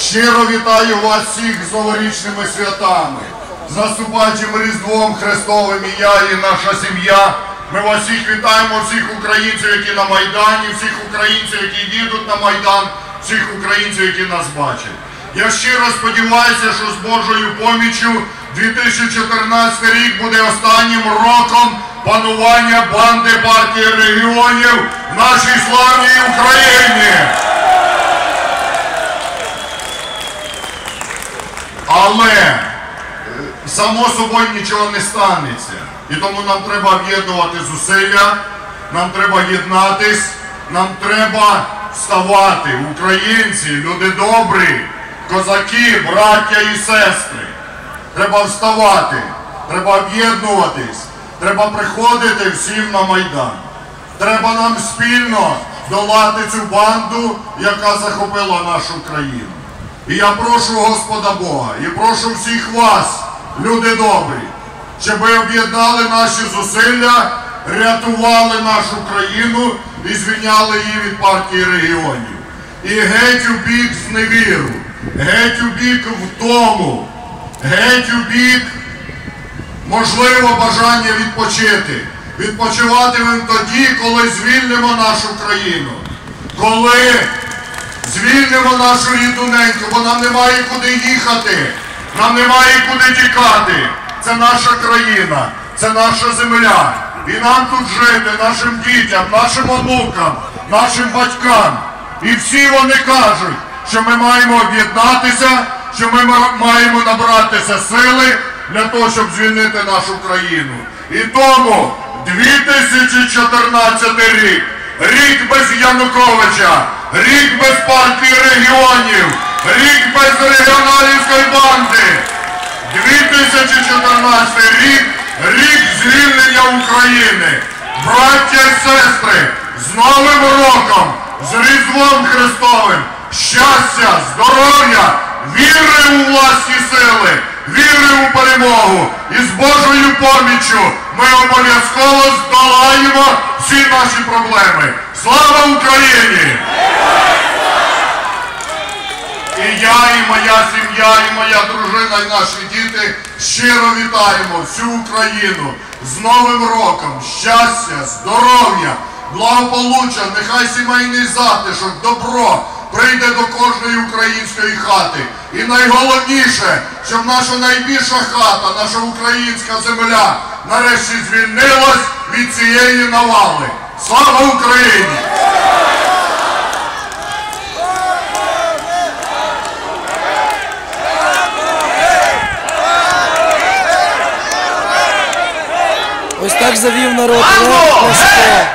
Щиро вітаю вас всіх з новорічними святами, з наступаючим Різдвом Христовим і я, і наша сім'я. Ми вас всіх вітаємо, всіх українців, які на Майдані, всіх українців, які їдуть на Майдан, всіх українців, які нас бачать. Я щиро сподіваюся, що з Божою поміччю 2014 рік буде останнім роком панування банди партії регіонів в нашій славній Україні. Само собою нічого не станеться. І тому нам треба об'єднувати зусилля, нам треба єднатись, нам треба вставати, українці, люди добрі, козаки, браття і сестри. Треба вставати, треба об'єднуватись, треба приходити всім на Майдан. Треба нам спільно долати цю банду, яка захопила нашу країну. І я прошу Господа Бога, і прошу всіх вас, люди добрі, щоб ви об'єднали наші зусилля, рятували нашу країну і звільняли її від партії регіонів. І геть у бік зневіру, геть у бік втому, геть у бік можливо бажання відпочити. Відпочиватимемо тоді, коли звільнимо нашу країну. Коли звільнимо нашу рідуненьку, бо нам немає куди їхати, нам немає куди тікати. Це наша країна, це наша земля. І нам тут жити, нашим дітям, нашим онукам, нашим батькам. І всі вони кажуть, що ми маємо об'єднатися, що ми маємо набратися сили для того, щоб звільнити нашу країну. І тому 2014 рік, рік без Януковича, рік без партії регіонів, рік без регіоналівської 2014 рік, рік звільнення України. Браття і сестри, з Новим роком, з Різдвом Христовим, щастя, здоров'я, віри у власні сили, віри у перемогу. І з Божою поміччю ми обов'язково здолаємо всі наші проблеми. Слава Україні! І я, і моя сім'я, і моя дружина, і наші діти щиро вітаємо всю Україну з Новим роком, щастя, здоров'я, благополуччя, нехай сімейний затишок, добро прийде до кожної української хати. І найголовніше, щоб наша найбільша хата, наша українська земля нарешті звільнилась від цієї навали. Слава Україні! Так завів народ. Лев Лешко.